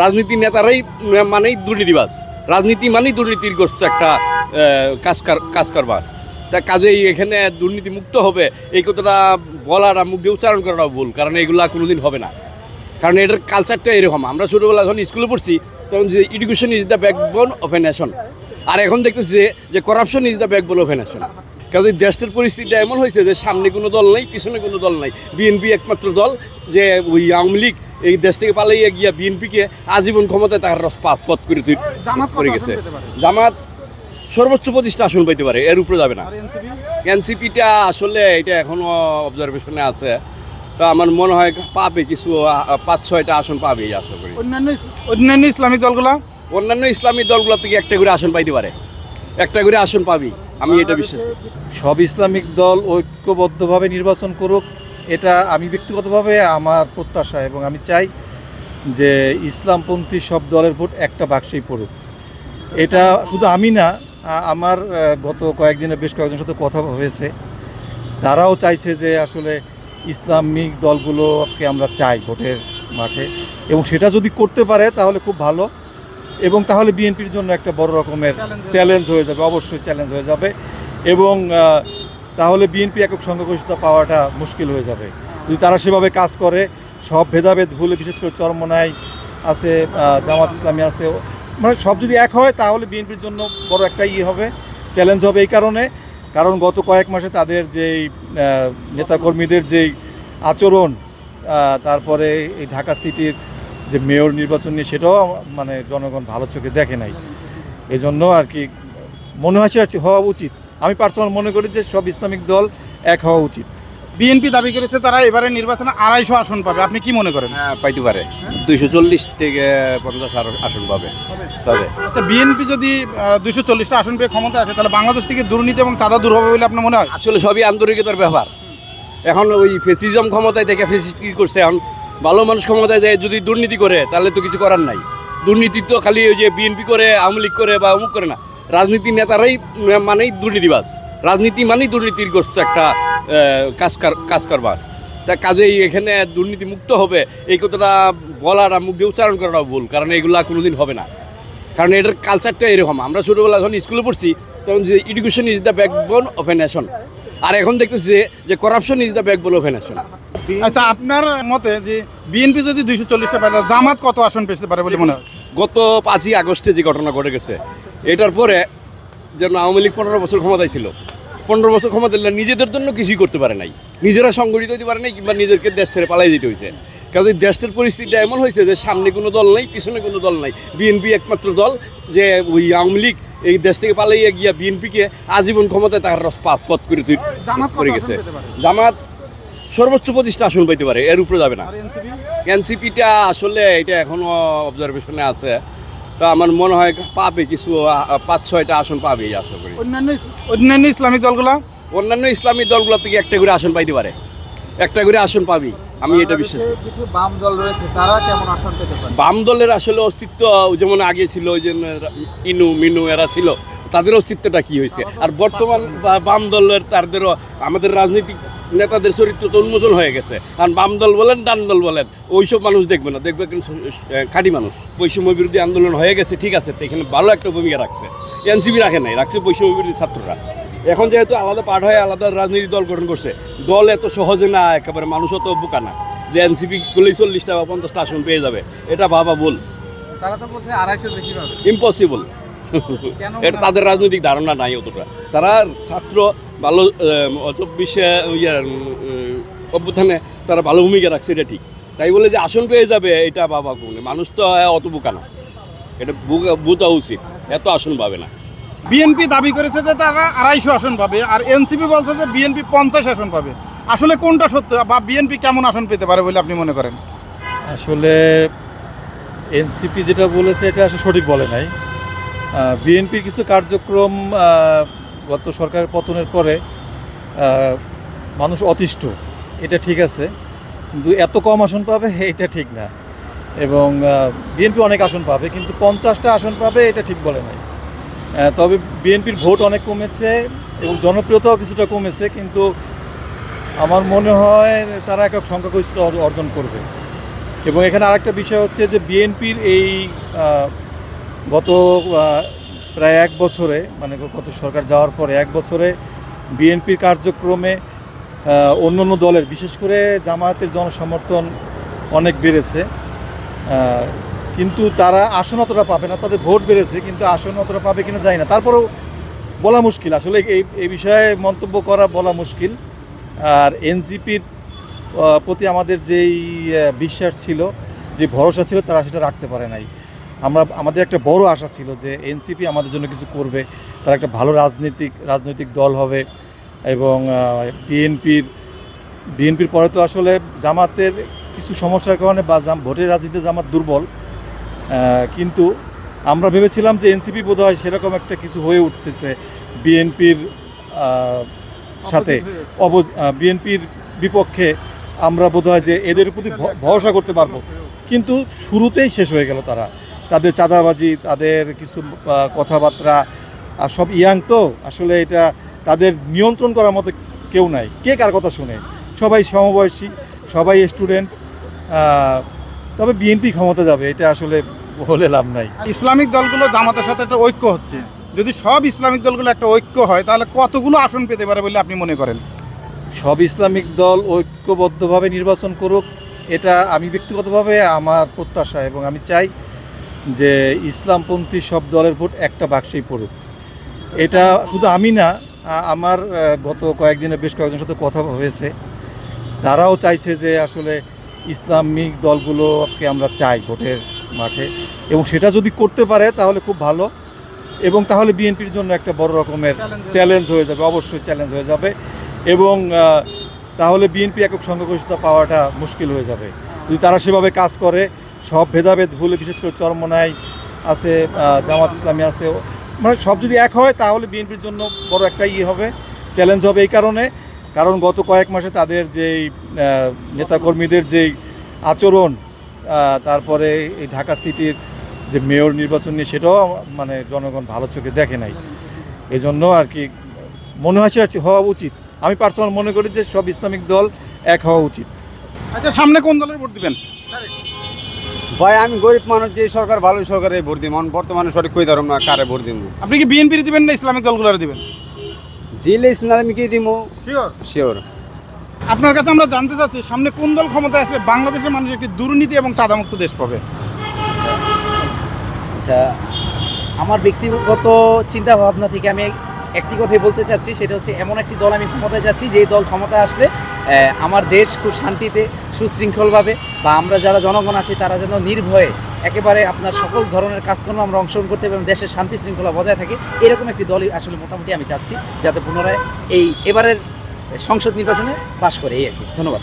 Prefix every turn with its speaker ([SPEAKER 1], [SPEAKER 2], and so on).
[SPEAKER 1] রাজনীতি নেতারাই মানেই দুর্নীতিবাজ। রাজনীতি মানেই দুর্নীতিগ্রস্ত একটা কাজ কাজ করবার। তা কাজেই এখানে দুর্নীতি মুক্ত হবে, এই কথাটা বলার মুখ দিয়ে উচ্চারণ করাটা ভুল, কারণ এগুলা কোনোদিন হবে না। কারণ এটার কালচারটা এরকম, আমরা ছোটোবেলা যখন স্কুলে পড়ছি, তখন যে education is the backbone of a nation আর এখন দেখতেছি যে corruption is the backbone of a nation কাজে দেশটার পরিস্থিতিটা এমন হয়েছে যে সামনে কোনো দল নেই পিছনে কোনো দল নাই। বিএনপি একমাত্র দল যে ওই আওয়ামী লীগ এই দেশ থেকে পালাইয়া গিয়া বিএনপিকে আজীবন ক্ষমতায় তার রস পাত পথ করে করে গেছে। জামাত সর্বোচ্চ পঁচিশটা আসন পাইতে পারে এর উপরে যাবে না। এনসিপিটা আসলে এটা এখনও অবজারভেশনে আছে। তা আমার মনে হয় পাবে কিছু পাঁচ ছয়টা আসন পাবে আশা করি।
[SPEAKER 2] অন্যান্য অন্যান্য ইসলামিক দলগুলা?
[SPEAKER 1] অন্যান্য ইসলামী দলগুলো থেকে একটা করে আসন পাইতে পারে। একটা করে আসন পাবি। আমি এটা বিশ্বাস
[SPEAKER 3] সব ইসলামিক দল ঐক্যবদ্ধভাবে নির্বাচন করুক, এটা আমি ব্যক্তিগতভাবে আমার প্রত্যাশা এবং আমি চাই যে ইসলামপন্থী সব দলের ভোট একটা বাক্সেই পড়ুক। এটা শুধু আমি না আমার গত কয়েকদিনে বেশ কয়েকজনের সাথে কথা হয়েছে। তারাও চাইছে যে আসলে ইসলামিক দলগুলোকে আমরা চাই ভোটের মাঠে এবং সেটা যদি করতে পারে তাহলে খুব ভালো। এবং তাহলে বিএনপির জন্য একটা বড় রকমের চ্যালেঞ্জ হয়ে যাবে। অবশ্যই চ্যালেঞ্জ হয়ে যাবে। এবং তাহলে বিএনপি একক সংখ্যাগরিষ্ঠতা পাওয়াটা মুশকিল হয়ে যাবে। যদি তারা সেভাবে কাজ করে সব ভেদাভেদ ভুলে বিশেষ করে চরমনাই আছে জামাত ইসলামী আছে মানে সব যদি এক হয় তাহলে বিএনপির জন্য বড় একটা ইয়ে হবে চ্যালেঞ্জ হবে এই কারণে। কারণ গত কয়েক মাসে তাদের যেই নেতাকর্মীদের যেই আচরণ তারপরে এই ঢাকা সিটির যে মেয়র নির্বাচন নিয়ে সেটাও মানে জনগণ ভালো চোখে দেখে নাই। এজন্য আর কি মনে হয় সেটা হওয়া উচিত। আমি পার্সোনাল মনে করি যে সব ইসলামিক দল এক হওয়া উচিত।
[SPEAKER 2] বিএনপি দাবি করেছে তারা এবারে নির্বাচনে আড়াইশো আসন পাবে। আপনি কি মনে করেন?
[SPEAKER 1] হ্যাঁ পাইতে পারে। দুইশো চল্লিশ থেকে পঞ্চাশ আসন পাবে। তবে
[SPEAKER 2] আচ্ছা বিএনপি যদি দুইশো চল্লিশটা আসন পেয়ে ক্ষমতা আসে তাহলে বাংলাদেশ থেকে দুর্নীতি এবং চাঁদা দূর হবে বলে আপনার মনে হয়?
[SPEAKER 1] আসলে সবই আন্তরিকতার ব্যাপার। এখন ওই ফেসিজম ক্ষমতায় থেকে ফেসিস্ট কি করছে এখন? ভালো মানুষ ক্ষমতায় যায়, যদি দুর্নীতি করে, তাহলে তো কিছু করার নাই। দুর্নীতি তো খালি ওই যে বিএনপি করে, আওয়ামী লীগ করে বা অমুক করে না। রাজনীতি নেতারাই মানেই দুর্নীতিবাজ। রাজনীতি মানেই দুর্নীতিগ্রস্ত একটা কাজ কাজ করবার। তা কাজেই এখানে দুর্নীতি মুক্ত হবে, এই কথাটা বলার মুখ দিয়ে উচ্চারণ করাটাও ভুল, কারণ এগুলা কোনোদিন হবে না। কারণ এটার কালচারটা এরকম। আমরা ছোটোবেলা যখন স্কুলে পড়ছি, তখন যে education is the backbone of a nation আর এখন দেখতেছি যে corruption is the backbone of a nation
[SPEAKER 2] আচ্ছা আপনার মতে যে বিএনপি যদি দুইশো চল্লিশটা পায় জামাত কত আসন পেতে পারে বলে মনে হয়?
[SPEAKER 1] গত পাঁচই আগস্টে যে ঘটনা ঘটে গেছে এটার পরে যেন আওয়ামী লীগ পনেরো বছর ক্ষমতায় ছিল। পনেরো বছর ক্ষমতা দিলে নিজেদের জন্য কিছুই করতে পারে নাই। নিজেরা সংগঠিত হতে পারে নাই কিংবা নিজেকে দেশ ছেড়ে পালাই যেতে হয়েছে কাজে দেশটার পরিস্থিতিটা এমন হয়েছে যে সামনে কোনো দল নেই পিছনে কোনো দল নাই। বিএনপি একমাত্র দল যে ওই আওয়ামী লীগ এই দেশ থেকে পালাইয়া গিয়া বিএনপিকে আজীবন ক্ষমতায় তার রস পথ করে করে গেছে। জামাত সর্বোচ্চ পঁচিশটা আসন পাইতে পারে এর উপরে যাবে না। এনসিপিটা আসলে এটা এখনও অবজারভেশনে আছে। তা আমার মনে হয় পাবে কিছু পাঁচ ছয়টা আসন পাবে আশা করি।
[SPEAKER 2] অন্যান্য অন্যান্য ইসলামিক দলগুলা?
[SPEAKER 1] অন্যান্য ইসলামী দলগুলো থেকে একটা করে আসন পাইতে পারে। একটা করে আসন পাবি আমি এটা বিশ্বাস করি।
[SPEAKER 4] কিছু বাম দল রয়েছে তারা কেমন আসন পেতে পারে?
[SPEAKER 1] বাম দলের আসলে অস্তিত্ব যেমন আগে ছিল ওই যে ইনু মিনু এরা ছিল তাদের অস্তিত্বটা কি হয়েছে? আর বর্তমান বাম দলের তাদেরও আমাদের রাজনৈতিক নেতাদের চরিত্র তো উন্মোচন হয়ে গেছে। আর বাম দল বলেন ডান দল বলেন ওইসব মানুষ দেখবে না। দেখবে কিন্তু খাঁটি মানুষ। বৈষম্য বিরোধী আন্দোলন হয়ে গেছে ঠিক আছে তো এখানে ভালো একটা ভূমিকা রাখছে। এনসিপি রাখে নাই রাখছে বৈষম্য বিরোধী ছাত্ররা। এখন যেহেতু আলাদা পাঠ হয়ে আলাদা রাজনীতি দল গঠন করছে দল এত সহজে না একেবারে মানুষও তো বোকা না। যে এনসিপি গুলি চল্লিশটা বা পঞ্চাশটা আসন পেয়ে যাবে এটা ভাবা ভুল।
[SPEAKER 4] তারা তো বলছে আড়াইশোর বেশি
[SPEAKER 1] ইম্পসিবল এটা তাদের রাজনৈতিক ধারণা নাই অতটা। তারা ছাত্র ভালো চব্বিশে ইয়ে উম, অভ্যুত্থানে তারা ভালো ভূমিকা রাখছে এটা ঠিক। তাই বলে যে আসন পেয়ে যাবে এটা বাবা কোনে মানুষ তো অত বোকা না। এটা বুঝা উচিত। এত আসন পাবে না।
[SPEAKER 2] বিএনপি দাবি করেছে যে তারা আড়াইশো আসন পাবে আর এনসিপি বলছে যে বিএনপি পঞ্চাশ আসন পাবে। আসলে কোনটা সত্য বা বিএনপি কেমন আসন পেতে পারে বলে আপনি মনে করেন?
[SPEAKER 3] আসলে এনসিপি যেটা বলেছে এটা আসলে সঠিক বলে নাই। বিএনপির কিছু কার্যক্রম গত সরকারের পতনের পরে মানুষ অতিষ্ঠ। এটা ঠিক আছে। কিন্তু এত কম আসন পাবে, এটা ঠিক না। এবং বিএনপি অনেক আসন পাবে, কিন্তু পঞ্চাশটা আসন পাবে, এটা ঠিক বলে নাই। তবে বিএনপির ভোট অনেক কমেছে এবং জনপ্রিয়তাও কিছুটা কমেছে, কিন্তু আমার মনে হয় তারা একক সংখ্যাগরিষ্ঠ অর্জন করবে। এবং এখানে আরেকটা বিষয় হচ্ছে যে বিএনপির এই গত প্রায় এক বছরে মানে গত সরকার যাওয়ার পরে এক বছরে বিএনপির কার্যক্রমে অন্য অন্য দলের, বিশেষ করে জামায়াতের জনসমর্থন অনেক বেড়েছে। কিন্তু তারা আসন অতটা পাবে না, তাদের ভোট বেড়েছে, কিন্তু আসন অতটা পাবে কিনা যায় না। তারপরেও বলা মুশকিল, আসলে এই এই বিষয়ে মন্তব্য করা বলা মুশকিল। আর এনসিপির প্রতি আমাদের যেই বিশ্বাস ছিল, যে ভরসা ছিল, তারা সেটা রাখতে পারে নাই। আমরা আমাদের একটা বড় আশা ছিল যে এনসিপি আমাদের জন্য কিছু করবে। তারা একটা ভালো রাজনৈতিক রাজনৈতিক দল হবে এবং বিএনপির বিএনপির পরে তো আসলে জামাতের কিছু সমস্যার কারণে বা জাম- ভোটের রাজনীতিতে জামাত দুর্বল। কিন্তু আমরা ভেবেছিলাম যে এনসিপি বোধ হয় সেরকম একটা কিছু হয়ে উঠতেছে বিএনপির সাথে। অব বিএনপির বিপক্ষে আমরা বোধ হয় যে এদের প্রতি ভরসা করতে পারব। কিন্তু শুরুতেই শেষ হয়ে গেল তারা। তাদের চাঁদাবাজি তাদের কিছু কথাবার্তা আর সব ইয়াং তো আসলে এটা তাদের নিয়ন্ত্রণ করার মতো কেউ নাই। কে কার কথা শুনে? সবাই সমবয়সী সবাই স্টুডেন্ট তবে বিএনপি ক্ষমতা যাবে এটা আসলে বলে লাভ নাই।
[SPEAKER 2] ইসলামিক দলগুলো জামাতের সাথে একটা ঐক্য হচ্ছে। যদি সব ইসলামিক দলগুলো একটা ঐক্য হয় তাহলে কতগুলো আসন পেতে পারে বলে আপনি মনে করেন?
[SPEAKER 3] সব ইসলামিক দল ঐক্যবদ্ধভাবে নির্বাচন করুক এটা আমি ব্যক্তিগতভাবে আমার প্রত্যাশা এবং আমি চাই যে ইসলামপন্থী সব দলের ভোট একটা বাক্সেই পড়ুক। এটা শুধু আমি না আমার গত কয়েকদিনে বেশ কয়েকজনের সাথে কথা হয়েছে। তারাও চাইছে যে আসলে ইসলামিক দলগুলোকে আমরা চাই ভোটের মাঠে। এবং সেটা যদি করতে পারে তাহলে খুব ভালো। এবং তাহলে বিএনপির জন্য একটা বড় রকমের চ্যালেঞ্জ হয়ে যাবে অবশ্যই চ্যালেঞ্জ হয়ে যাবে। এবং তাহলে বিএনপি একক সংখ্যাগরিষ্ঠতা পাওয়াটা মুশকিল হয়ে যাবে। যদি তারা সেভাবে কাজ করে সব ভেদাভেদ ভুলে, বিশেষ করে চরমনায় আছে জামাত ইসলামী আছে। মানে সব যদি এক হয়, তাহলে বিএনপির জন্য বড় একটা ইয়ে হবে চ্যালেঞ্জ হবে এই কারণে। কারণ গত কয়েক মাসে তাদের যেই নেতাকর্মীদের যেই আচরণ তারপরে এই ঢাকা সিটির যে মেয়র নির্বাচন নিয়ে সেটাও মানে জনগণ ভালো চোখে দেখে নাই। এই জন্য আর কি মনে হয় সেটা হওয়া উচিত। আমি পার্সোনাল মনে করি যে সব ইসলামিক দল এক হওয়া উচিত।
[SPEAKER 2] আচ্ছা সামনে কোন দলের ভোট দিবেন?
[SPEAKER 5] ভাই আমি গরিব মানুষ যে সরকার ভালো সরকারে ভোট দিই। এখন বর্তমানে সঠিক কই ধরম না কারে ভোট দিব
[SPEAKER 2] আপনি কি বিএনপি দিবেন না ইসলামিক দলগুলোর দিবেন?
[SPEAKER 5] দিলে ইসলামীকে দিব
[SPEAKER 2] শিওর
[SPEAKER 5] শিওর
[SPEAKER 2] আপনার কাছে আমরা জানতে চাচ্ছি সামনে কোন দল ক্ষমতা আসলে বাংলাদেশের মানুষ একটি দুর্নীতি এবং চাঁদামুক্ত দেশ পাবে?
[SPEAKER 6] আচ্ছা আমার ব্যক্তিগত চিন্তা ভাবনা থেকে আমি একটি কথাই বলতে চাচ্ছি সেটা হচ্ছে এমন একটি দল আমি ক্ষমতায় যাচ্ছি যেই দল ক্ষমতায় আসলে আমার দেশ খুব শান্তিতে, সুশৃঙ্খলভাবে বা আমরা যারা জনগণ আছি, তারা যেন নির্ভয়ে একেবারে আপনার সকল ধরনের কাজকর্ম আমরা অংশগ্রহণ করতে এবং দেশের শান্তি শৃঙ্খলা বজায় থাকে, এরকম একটি দলই আসলে মোটামুটি আমি চাচ্ছি, যাতে পুনরায় এই এবারের সংসদ নির্বাচনে পাশ করে, এই আর কি। ধন্যবাদ।